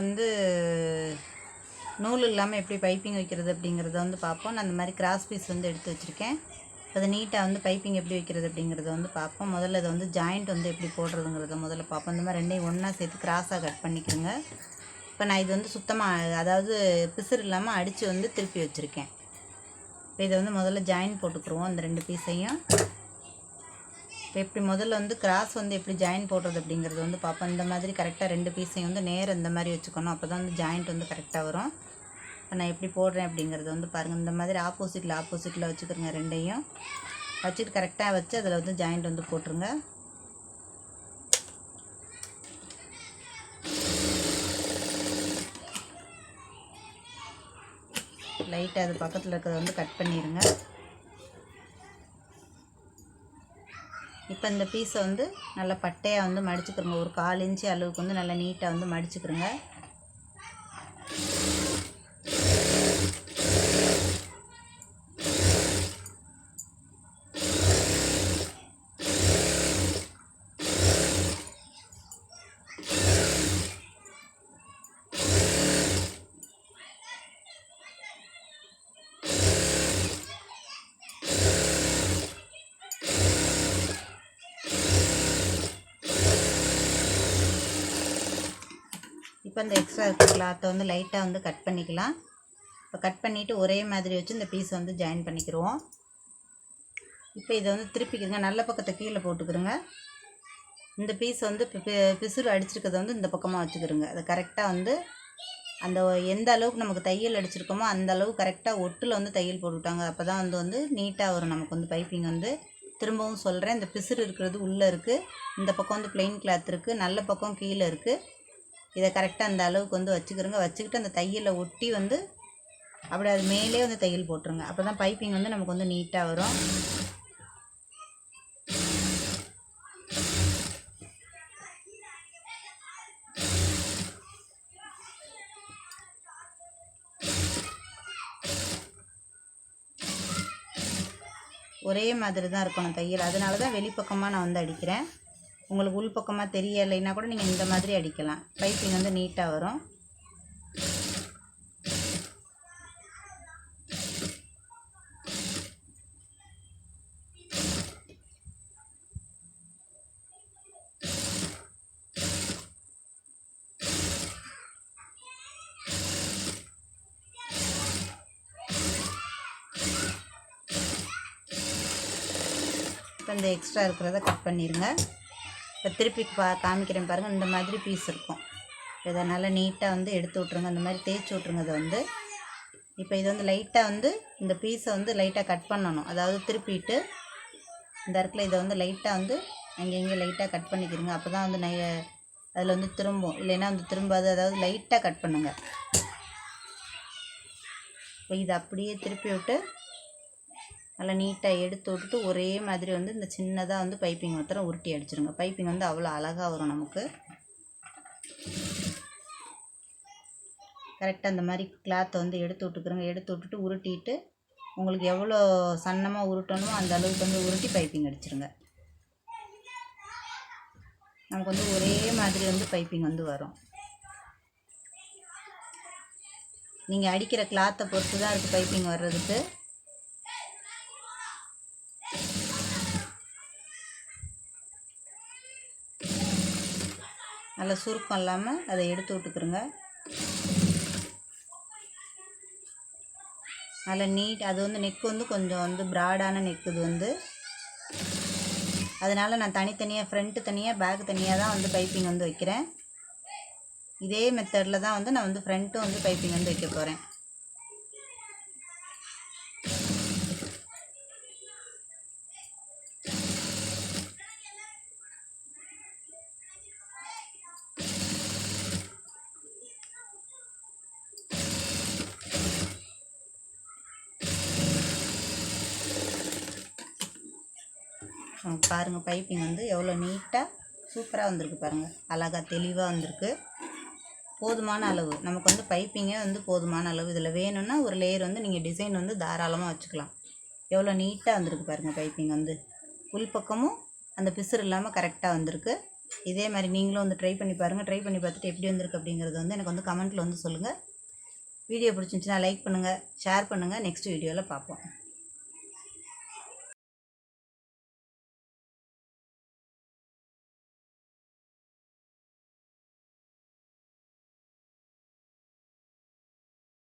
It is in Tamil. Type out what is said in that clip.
வந்து நூல் இல்லாமல் எப்படி பைப்பிங் வைக்கிறது அப்படிங்கிறத வந்து பார்ப்போம். நான் அந்த மாதிரி கிராஸ் பீஸ் வந்து எடுத்து வச்சுருக்கேன். அதை நீட்டாக வந்து பைப்பிங் எப்படி வைக்கிறது அப்படிங்கிறத வந்து பார்ப்போம். முதல்ல இதை வந்து ஜாயிண்ட் வந்து எப்படி போடுறதுங்கிறத முதல்ல பார்ப்போம். இந்த மாதிரி ரெண்டையும் ஒன்றா சேர்த்து கிராஸாக கட் பண்ணிக்கோங்க. இப்போ நான் இது வந்து சுத்தமாக அதாவது பிசுறு இல்லாமல் அடித்து வந்து திருப்பி வச்சுருக்கேன். இப்போ இதை வந்து முதல்ல ஜாயின் போட்டுக்குருவோம் அந்த ரெண்டு பீஸையும் எப்படி முதல்ல வந்து கிராஸ் வந்து எப்படி ஜாயின் போடுறது அப்படிங்கிறது வந்து பார்ப்போம் இந்த மாதிரி கரெக்டாக ரெண்டு பீஸையும் வந்து நேர் இந்த மாதிரி வச்சுக்கணும். அப்போ தான் வந்து ஜாயிண்ட் வந்து கரெக்டாக வரும். இப்போ நான் எப்படி போடுறேன் அப்படிங்கிறது வந்து பாருங்கள் இந்த மாதிரி ஆப்போசிட்டில் ஆப்போசிட்டில் வச்சுக்கிறேங்க ரெண்டையும். வச்சுட்டு கரெக்டாக வச்சு அதில் வந்து ஜாயிண்ட் வந்து போட்டுருங்க. லைட்டாக அது பக்கத்தில் இருக்கிறத வந்து கட் பண்ணிடுங்க இப்போ இந்த பீஸை வந்து நல்லா பட்டையாக வந்து மடிச்சுக்கிறோங்க ஒரு கால் இன்ச்சு அளவுக்கு வந்து நல்லா நீட்டாக வந்து மடிச்சுக்கிறோங்க இப்போ இந்த எக்ஸ்ட்ரா இருக்கிற கிளாத்தை வந்து லைட்டாக வந்து கட் பண்ணிக்கலாம். இப்போ கட் பண்ணிவிட்டு ஒரே மாதிரி வச்சு இந்த பீஸை வந்து ஜாயின் பண்ணிக்கிடுவோம் இப்போ இதை வந்து திருப்பிக்கிறங்க. நல்ல பக்கத்தை கீழே போட்டுக்கிறோங்க. இந்த பீஸ் வந்து பிசுறு அடிச்சிருக்கிறத வந்து இந்த பக்கமாக வச்சுக்கிறோங்க. அதை கரெக்டாக வந்து அந்த எந்த அளவுக்கு நமக்கு தையல் அடிச்சிருக்கோமோ அந்த அளவு கரெக்டாக ஒட்டில் வந்து தையல் போட்டுவிட்டாங்க அப்போ தான் வந்து வந்து நீட்டாக வரும் நமக்கு வந்து பைப்பிங் வந்து. திரும்பவும் சொல்கிறேன் இந்த பிசுறு இருக்கிறது உள்ளே இருக்குது இந்த பக்கம் வந்து பிளெயின் கிளாத் இருக்குது நல்ல பக்கம் கீழே இருக்குது இதை கரெக்டாக அந்த அளவுக்கு வந்து வச்சுக்கிறோங்க. வச்சுக்கிட்டு அந்த தையலை ஒட்டி வந்து அப்படி அது மேலே வந்து தையல் போட்டுருங்க. அப்போ தான் பைப்பிங் வந்து நமக்கு வந்து நீட்டாக வரும். ஒரே மாதிரி தான் இருக்கணும் தையல். அதனால தான் வெளிப்பக்கமாக நான் வந்து அடிக்கிறேன். உங்களுக்கு உள் பக்கமாக தெரியலைன்னா கூட நீங்கள் இந்த மாதிரி அடிக்கலாம். பைப்பிங் வந்து நீட்டாக வரும். இப்போ இந்த எக்ஸ்ட்ரா இருக்கிறத கட் பண்ணிடுங்க இப்போ திருப்பி பா காமிக்கிறேன் பாருங்கள் இந்த மாதிரி பீஸ் இருக்கும். இதை நல்லா நீட்டாக வந்து எடுத்து விட்ருங்க இந்த மாதிரி தேய்ச்சி விட்ருங்க இதை வந்து. இப்போ இது வந்து லைட்டாக வந்து இந்த பீஸை வந்து லைட்டாக கட் பண்ணணும். அதாவது திருப்பிட்டு இந்த இடத்துல இதை வந்து லைட்டாக வந்து அங்கே இங்கே லைட்டாக கட் பண்ணிக்கிறங்க அப்போ தான் வந்து நை அதில் வந்து திரும்பும். இல்லைன்னா வந்து திரும்பாது. அதாவது லைட்டாக கட் பண்ணுங்கள் இப்போ இதை அப்படியே திருப்பி விட்டு நல்லா நீட்டாக எடுத்து விட்டுட்டு ஒரே மாதிரி வந்து இந்த சின்னதாக வந்து பைப்பிங் மாத்திரம் உருட்டி அடிச்சிருங்க. பைப்பிங் வந்து அவ்வளோ அழகாக வரும் நமக்கு. கரெக்டாக அந்த மாதிரி கிளாத்தை வந்து எடுத்து விட்டுக்கிறோங்க. எடுத்து விட்டுட்டு உருட்டிட்டு உங்களுக்கு எவ்வளோ சன்னமாக உருட்டணுமோ அந்த அளவுக்கு வந்து உருட்டி பைப்பிங் அடிச்சிருங்க. நமக்கு வந்து ஒரே மாதிரி வந்து பைப்பிங் வந்து வரும். நீங்கள் அடிக்கிற கிளாத்தை பொறுத்து தான் இருக்குது பைப்பிங் வர்றதுக்கு. நல்லா சுருக்கம் இல்லாமல் அதை எடுத்து விட்டுக்கிறோங்க நல்லா நீட் அது வந்து நெக் வந்து கொஞ்சம் வந்து ப்ராடான நெக் இது வந்து. அதனால் நான் தனித்தனியாக ஃப்ரண்ட்டு தனியாக பேக் தனியாக தான் வந்து பைப்பிங் வந்து வைக்கிறேன். இதே மெத்தடில் தான் வந்து நான் வந்து ஃப்ரண்ட்டும் வந்து பைப்பிங் வந்து வைக்க போகிறேன் பாருங்கள் பைப்பிங் வந்து எவ்வளோ நீட்டாக சூப்பராக வந்திருக்கு பாருங்கள் அழகாக தெளிவாக வந்திருக்கு. போதுமான அளவு. நமக்கு வந்து பைப்பிங்கே வந்து போதுமான அளவு. இதில் வேணும்னா ஒரு லேயர் வந்து நீங்கள் டிசைன் வந்து தாராளமாக வச்சுக்கலாம். எவ்வளோ நீட்டாக வந்திருக்கு பாருங்கள் பைப்பிங் வந்து. உள்பக்கமும் அந்த பிசுறு இல்லாமல் கரெக்டாக வந்திருக்கு. இதே மாதிரி நீங்களும் வந்து ட்ரை பண்ணி பாருங்கள் ட்ரை பண்ணி பார்த்துட்டு எப்படி வந்திருக்கு அப்படிங்கிறது வந்து எனக்கு வந்து கமெண்ட்டில் வந்து சொல்லுங்கள் வீடியோ பிடிச்சிருந்துச்சுன்னா லைக் பண்ணுங்கள் ஷேர் பண்ணுங்கள் நெக்ஸ்ட் வீடியோவில் பார்ப்போம்.